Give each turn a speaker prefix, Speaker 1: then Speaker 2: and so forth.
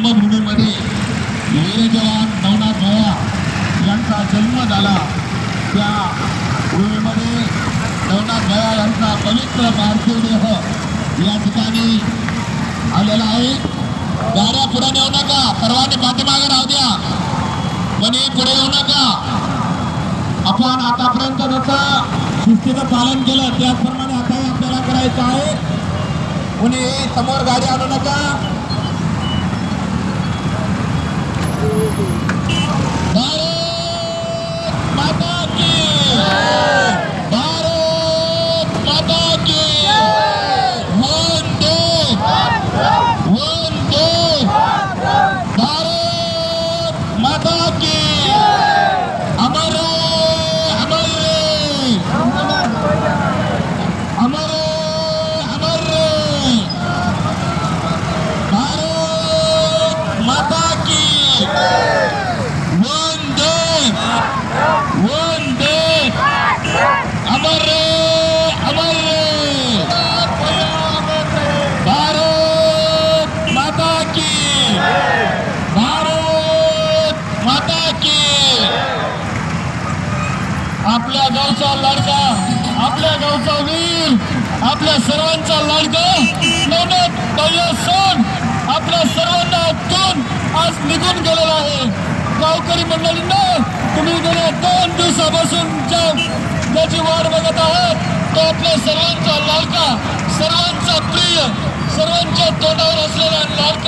Speaker 1: जन्मभूमीमध्ये वीर जवान नवनाथ भया यांचा जन्म झाला. त्या भूमीमध्ये नवनाथ भया यांचा पवित्र पार्थिव देह या ठिकाणी आलेला आहे. गाड्या पुढे नेऊ नका सर्वांनी पाठीमागे राहू द्या. कोणी पुढे येऊ नका. आपण आतापर्यंत जसं शिस्तीचं पालन केलं त्याचप्रमाणे आताही आपल्याला करायचं आहे. कोणी समोर गाडी आणू नका. आपल्या गावचा लाडका आपल्या गावचा वीर आपल्या सर्वांचा लाडका नवनाथ भैया सण आपल्या सर्वांना आतून आज निघून गेलेला आहे. गावकरी मंडळींना तुम्ही गेल्या दोन दिवसापासून ज्या त्याची वाट बघत आहात तो आपल्या सर्वांचा लाडका सर्वांचा प्रिय सर्वांच्या तोंडावर असलेला लाडका